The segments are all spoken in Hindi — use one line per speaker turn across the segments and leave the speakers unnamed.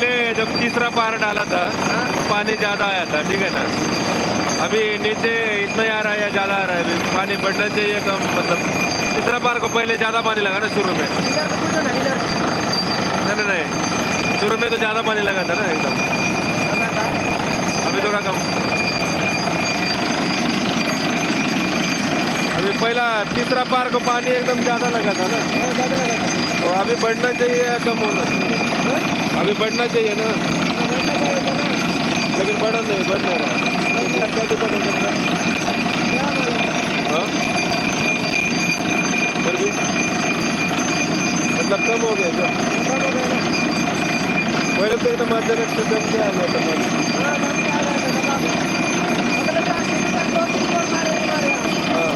जब तीसरा पार डाला था, पानी ज़्यादा आया था, ठीक है ना? अभी नीचे इतना आ रहा है या ज़्यादा आ रहा है? अभी पानी बढ़ना चाहिए कम मतलब? तीसरा पार को पहले ज़्यादा पानी लगा ना शुरू में? नहीं नहीं शुरू में तो ज़्यादा पानी लगा था ना एकदम। अभी थोड़ा कम। अभी पहला तीसरा पार को पानी एकदम ज़्यादा लगा था ना। तो अभी बढ़ना चाहिए या कम होना
हाँ?
अभी बढ़ना चाहिए ना। लेकिन बढ़ा नहीं, बढ़ नहीं रहा क्या हो?
क्या?
फिर भी मतलब कम हो गया क्या
कम
पहले तो एकदम अचानक से जम गया हुआ था
हाँ।
हाँ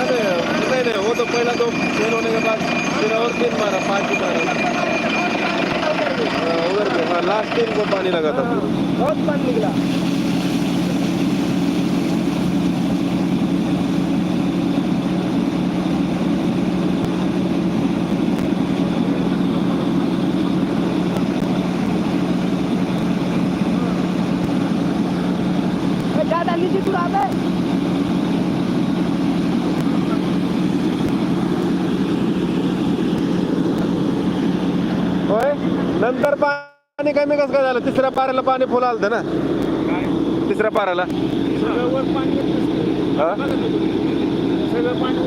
अरे, नहीं नहीं, वो तो पहला तो फेल होने के बाद फिर और तीन मारा पाँच ही मारा
उधर भी।
हाँ, उधर भी हाँ लास्ट तीन को पानी लगा था
बहुत पानी निकला। ए, ज़्यादा
पाणी कमी कसं काय झालं? तिसऱ्या पाऱ्याला पाणी फुल आलं ना? तिसऱ्या पाऱ्याला? हा?
सगळं पाणी